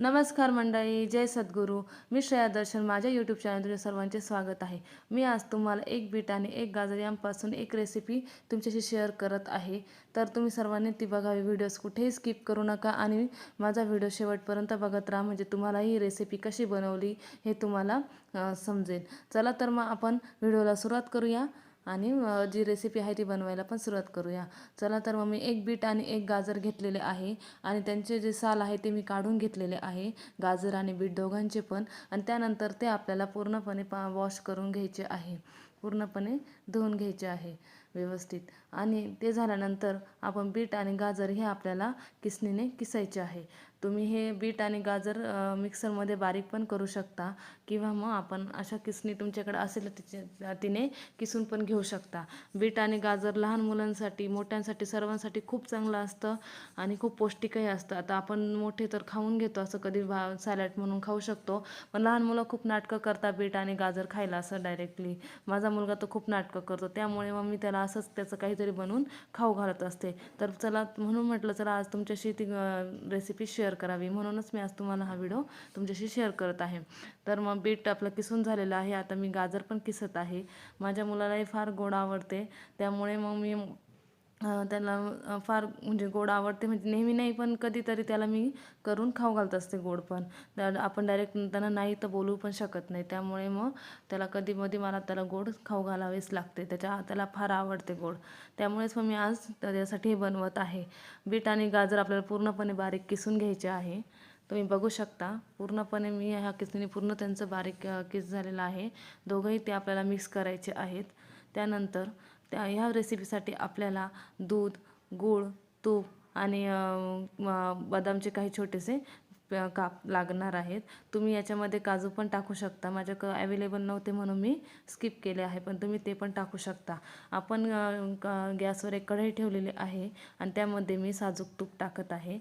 नमस्कार मंडळी जय सद्गुरू. मी श्रेया दर्शन माझ्या यूट्यूब चॅनल सर्वांचे स्वागत आहे. मी आज तुम्हाला एक बीट आणि एक गाजर यांपासून एक रेसिपी तुमच्याशी शेअर करत आहे. तर तुम्ही सर्वांनी ती बघावी व्हिडिओज कुठेही स्किप करू नका आणि माझा व्हिडिओ शेवटपर्यंत बघत राहा. म्हणजे तुम्हाला ही रेसिपी कशी बनवली हे तुम्हाला समजेल. चला तर मग आपण व्हिडिओला सुरुवात करूया. आणि जी रेसिपी आहे ती बनवायला पण सुरुवात करूया. चला तर मग मी एक बीट आणि एक गाजर घेतलेले आहे. आणि त्यांचे जे साल आहे ते मी काढून घेतलेले आहे. गाजर आणि बीट दोघांचे पण. आणि त्यानंतर ते आपल्याला पूर्णपणे पा वॉश करून घ्यायचे आहे. पूर्णपणे धुवून घ्यायचे आहे. व्यवस्थित. आणि ते झाल्यानंतर आपण बीट आणि गाजर हे आपल्याला किसणीने किसायचे आहे. तुम्ही हे बीट आणि गाजर मिक्सरमध्ये बारीक पण करू शकता किंवा मग आपण अशा किसणी तुमच्याकडे असेल तिच्या तिचे तिने किसून पण घेऊ शकता. बीट आणि गाजर लहान मुलांसाठी मोठ्यांसाठी सर्वांसाठी खूप चांगलं असतं आणि खूप पौष्टिकही असतं. आता आपण मोठे तर खाऊन घेतो असं कधी भा सॅलड म्हणून खाऊ शकतो पण लहान मुलं खूप नाटकं करतात बीट आणि गाजर खायला असं डायरेक्टली माझा मुलगा तर खूप नाटकं करतो त्यामुळे मग मी त्याला असंच त्याचं काहीतरी बनवून खाऊ घालत असते. तर चला म्हणून म्हटलं चला आज तुमच्याशी ती रेसिपी शेअर करावी. म्हणूनच मी आज तुम्हाला हा व्हिडिओ तुमच्याशी शेअर करत आहे. तर मग बीट आपलं किसून झालेलं आहे. आता मी गाजर पण किसत आहे. माझ्या मुलालाही फार गोड आवडते. त्यामुळे मग मी त्याला फार म्हणजे गोड आवडते. म्हणजे नेहमी नाही पण कधीतरी त्याला मी करून खाऊ घालत असते गोड पण. तर आपण डायरेक्ट त्यांना नाही तर बोलू पण शकत नाही. त्यामुळे मग त्याला कधीमधी मला त्याला गोड खाऊ घालावेच लागते. त्याच्या त्याला फार आवडते गोड. त्यामुळेच मग मी आज त्याच्यासाठी हे बनवत आहे. बीट आणि गाजर आपल्याला पूर्णपणे बारीक किसून घ्यायचे आहे. तुम्ही बघू शकता. पूर्णपणे मी ह्या किसणीने पूर्ण त्यांचं बारीक किस झालेलं आहे. दोघंही ते आपल्याला मिक्स करायचे आहेत. त्यानंतर त्या ह्या रेसिपीसाठी आपल्याला दूध गूळ तूप आणि बदामचे काही छोटेसे काप लागणार आहेत. तुम्ही याच्यामध्ये काजू पण टाकू शकता. माझ्याकडं अवेलेबल नव्हते म्हणून मी स्किप केले आहे पण तुम्ही ते पण टाकू शकता. आपण गॅसवर एक कढई ठेवलेली आहे आणि त्यामध्ये मी साजूक तूप टाकत आहे.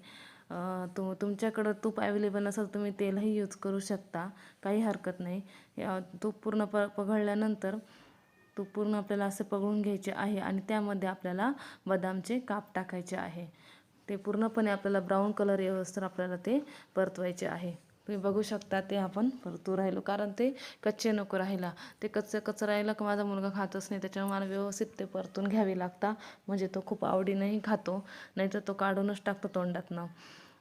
तु तुमच्याकडं तूप अवेलेबल नसेल तुम्ही तेलही यूज करू शकता. काही हरकत नाही. तूप पूर्ण प पघळल्यानंतर तूप पूर्ण आपल्याला असं पगळून घ्यायचे आहे आणि त्यामध्ये आपल्याला बदामचे काप टाकायचे आहे. ते पूर्णपणे आपल्याला ब्राऊन कलर येवस्तर आपल्याला ते परतवायचे आहे. तुम्ही बघू शकता ते आपण परतू राहिलो. कारण ते कच्चे नको राहिला ते कच्चं कच्चं राहिलं का माझा मुलगा खातच नाही. त्याच्यामुळे मला व्यवस्थित ते परतून घ्यावे लागता. म्हणजे तो खूप आवडीनंही खातो. नाहीतर तो काढूनच टाकतो तोंडातनं.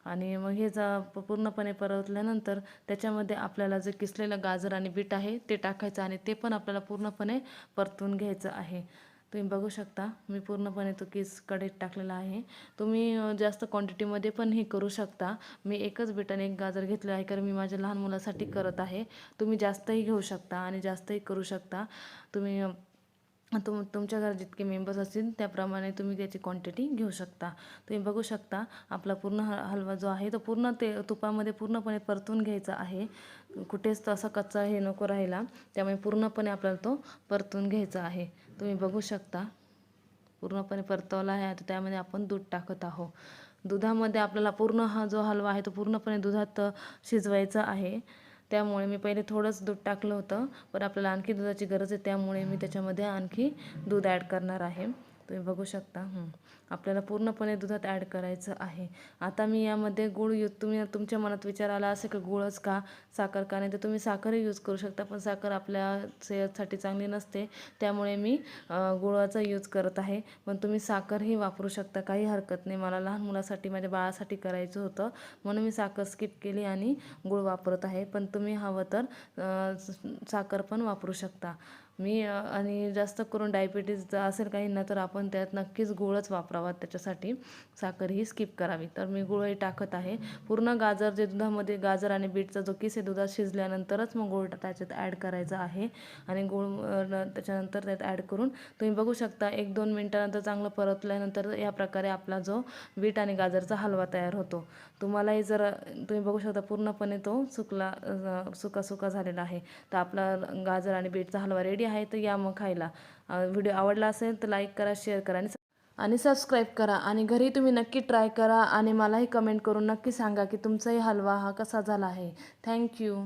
आणि मग हे जा प- पूर्णपणे परतल्यानंतर त्याच्यामध्ये आपल्याला जे किसलेलं गाजर आणि बीट आहे ते टाकायचं आणि ते पण आपल्याला पूर्णपणे परतून घ्यायचं आहे. तुम्ही बघू शकता मी पूर्णपणे तो किस कढईत टाकलेला आहे. तुम्ही जास्त क्वांटिटीमध्ये पण हे करू शकता. मी एकच बीट आणि एक गाजर घेतलं आहे कारण मी माझ्या लहान मुलासाठी करत आहे. तुम्ही जास्तही घेऊ शकता आणि जास्तही करू शकता. तुम्ही तुम तुमच्या घरात जितके मेंबर्स असतील त्याप्रमाणे तुम्ही त्याची क्वांटिटी घेऊ शकता. तुम्ही बघू शकता आपला पूर्ण ह हलवा जो आहे तो पूर्ण ते तुपामध्ये पूर्णपणे परतून घ्यायचा आहे. कुठेच तो असा कच्चा हे नको राहिला त्यामुळे पूर्णपणे आपल्याला तो परतून घ्यायचा आहे. तुम्ही बघू शकता पूर्णपणे परतवला आहे. आता त्यामध्ये आपण दूध टाकत आहोत. दुधामध्ये आपल्याला पूर्ण हा जो हलवा आहे तो पूर्णपणे दुधात शिजवायचा आहे. त्यामुळे मी पहिले थोडंच दूध टाकलं होतं. पण आपल्याला आणखी दुधाची गरज आहे त्यामुळे मी त्याच्यामध्ये आणखी दूध ॲड करणार आहे. तुम्ही बघू शकता. आपल्याला पूर्णपणे दुधात ॲड करायचं आहे. आता मी यामध्ये गूळ यूज तुम्ही तुमच्या मनात विचार आला असेल की गुळच का? साखर का? नाही तर तुम्ही साखरही यूज करू शकता पण साखर आपल्या सेहतसाठी चांगली नसते. त्यामुळे मी गुळाचा यूज करत आहे. पण तुम्ही साखरही वापरू शकता. काही हरकत नाही. मला लहान मुलासाठी माझ्या बाळासाठी करायचं होतं. म्हणून मी साखर स्किप केली आणि गुळ वापरत आहे. पण तुम्ही हवं तर साखर पण वापरू शकता. मी आणि जास्त करून डायबिटीज असेल असेल काहींना तर आपण त्यात नक्कीच गुळच वापरावा त्याच्यासाठी. साखर ही स्किप करावी. तर मी गुळही टाकत आहे. पूर्ण गाजर जे दुधामध्ये गाजर आणि बीटचा जो किस आहे दुधात शिजल्यानंतरच मग गुळ त्याच्यात ॲड करायचा आहे. आणि गुळ न- त्याच्यानंतर त्यात ॲड करून तुम्ही बघू शकता एक दोन मिनटानंतर चांगलं परतल्यानंतर या प्रकारे आपला जो बीट आणि गाजरचा हलवा तयार होतो. तुम्हालाही जर तुम्ही बघू शकता पूर्णपणे तो सुकला सुका सुका झालेला आहे. तर आपला गाजर आणि बीटचा हलवा रेडी आहे तर या मग खायला. व्हिडिओ आवडला असेल तर लाईक करा शेअर करा आणि आणि सबस्क्राईब करा. आणि घरी तुम्ही नक्की ट्राय करा आणि मलाही कमेंट करून नक्की सांगा की तुमचाही हलवा हा कसा झाला आहे. थँक्यू